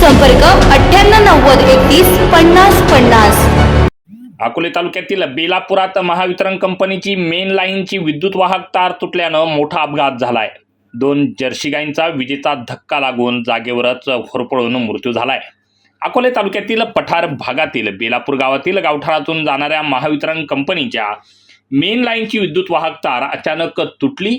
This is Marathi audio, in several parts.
संपर्क अठ्ठ्याण्णव नव्वद एकतीस पन्नास पन्नास. अकोले तालुक्यातील बेलापुरात महावितरण कंपनीची मेन लाईनची विद्युत वाहक तार तुटल्यानं मोठा अपघात झालाय. दोन जर्सी गायींचा विजेचा धक्का लागून जागेवरच होरपळून मृत्यू झालाय. अकोले तालुक्यातील पठार भागातील बेलापूर गावातील गावठाणातून जाणाऱ्या महावितरण कंपनीच्या मेन लाईनची विद्युत वाहक तार अचानक तुटली.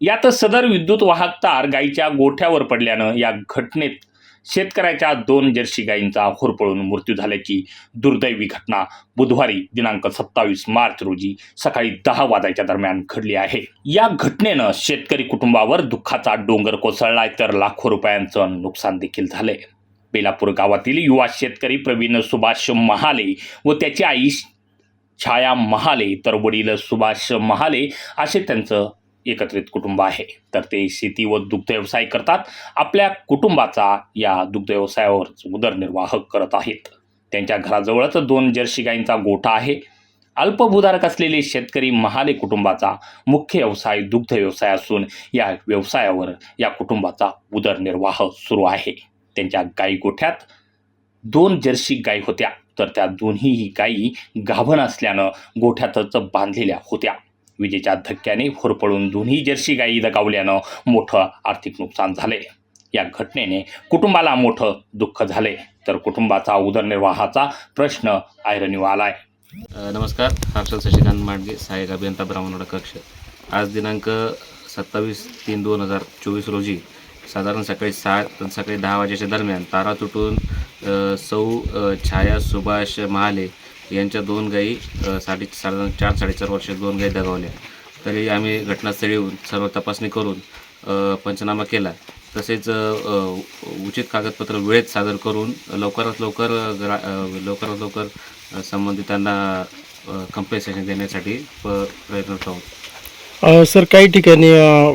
यात सदर विद्युत वाहक तार गायीच्या गोठ्यावर पडल्यानं या घटनेत शेतकऱ्याच्या दोन जर्सी गायींचा होरपळून मृत्यू झाल्याची दुर्दैवी घटना बुधवारी दिनांक सत्तावीस मार्च रोजी सकाळी दहा वाजायच्या दरम्यान घडली आहे. या घटनेनं शेतकरी कुटुंबावर दुःखाचा डोंगर कोसळलाय तर लाखो रुपयांचं नुकसान देखील झालंय. बेलापूर गावातील युवा शेतकरी प्रवीण सुभाष महाले व त्याची आई छाया महाले तर वडील सुभाष महाले असे त्यांचं एकत्रित कुटुंब आहे. तर ते शेती व दुग्ध व्यवसाय करतात. आपल्या कुटुंबाचा या दुग्ध व्यवसायावर उदरनिर्वाह करत आहेत. त्यांच्या घराजवळच दोन जर्सी गायींचा गोठा आहे. अल्पभूधारक असलेले शेतकरी महाले कुटुंबाचा मुख्य व्यवसाय दुग्ध व्यवसाय असून या व्यवसायावर या कुटुंबाचा उदरनिर्वाह सुरू आहे. त्यांच्या गाई गोठ्यात दोन जर्सी गायी होत्या. तर त्या दोन्हीही गायी गाभण असल्यानं गोठ्यातच बांधलेल्या होत्या. विजेच्या धक्क्याने होरपळून दोन्ही जर्सी गायी दगावल्यानं मोठं आर्थिक नुकसान झाले या घटनेने कुटुंबाला मोठं दुःख झाले तर कुटुंबाचा उदरनिर्वाहाचा प्रश्न ऐरणीवर आलाय. नमस्कार. हर्षल शशिकांत मांडगे सहाय्यक अभियंता ब्राह्मणवाडा कक्ष. आज दिनांक सत्तावीस तीन दोन हजार चोवीस रोजी साधारण सकाळी सात सकाळी दहा वाजेच्या दरम्यान तारा तुटून सौ छाया सुभाष महाले यांच्या दोन गायी साडे साधारण चार साडेचार वर्ष दोन गायी दगावल्या. तरी आम्ही घटनास्थळी येऊन सर्व तपासणी करून पंचनामा केला. तसेच उचित कागदपत्र वेळेत सादर करून लवकरात लवकर ग्रा लवकरात लवकर संबंधितांना कंपेन्सेशन देण्यासाठी प- प्रयत्न आहोत. सर काही ठिकाणी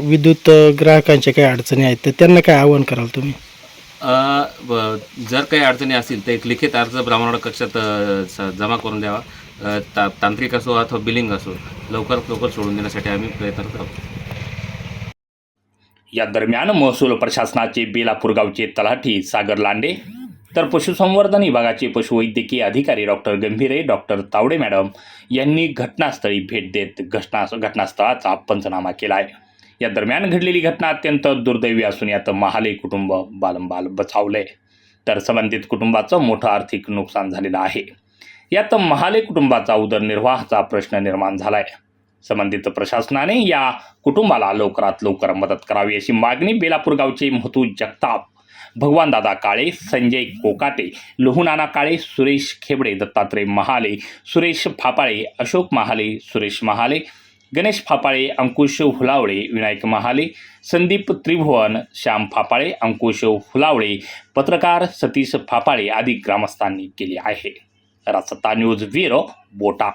विद्युत ग्राहकांच्या काही अडचणी आहेत तर त्यांना काय आवाहन कराल तुम्ही? जर काही अडचणी असतील तर एक लिखित अर्ज ब्राह्मणवाडा कक्षात जमा करून द्यावा. ता तांत्रिक असो अथवा बिलिंग असो लवकरात लवकर सोडून देण्यासाठी आम्ही प्रयत्न करतो. या दरम्यान महसूल प्रशासनाचे बेलापूर गावचे तलाठी सागर लांडे तर पशुसंवर्धन विभागाचे पशुवैद्यकीय अधिकारी doctor Gambhire doctor Tawde madam यांनी घटनास्थळी भेट देत घटना घटनास्थळाचा पंचनामा केला आहे या दरम्यान घडलेली घटना अत्यंत दुर्दैवी असून यात महाले कुटुंब बालंबाल बचावलंय तर संबंधित कुटुंबाचं मोठं आर्थिक नुकसान झालेलं आहे. यात महाले कुटुंबाचा उदरनिर्वाहाचा प्रश्न निर्माण झालाय. संबंधित प्रशासनाने या कुटुंबाला लवकरात लवकर मदत करावी अशी मागणी बेलापूर गावचे महतू जगताप भगवानदादा काळे संजय कोकाटे लोहुनाना काळे सुरेश खेबडे दत्तात्रय महाले सुरेश फापाळे अशोक महाले सुरेश महाले गणेश फापाळे अंकुश हुलावळे विनायक महाले संदीप त्रिभुवन श्याम फापाळे अंकुश हुलावळे पत्रकार सतीश फापाळे आदी ग्रामस्थांनी केले आहे. राजसत्ता न्यूज ब्युरो बोटा.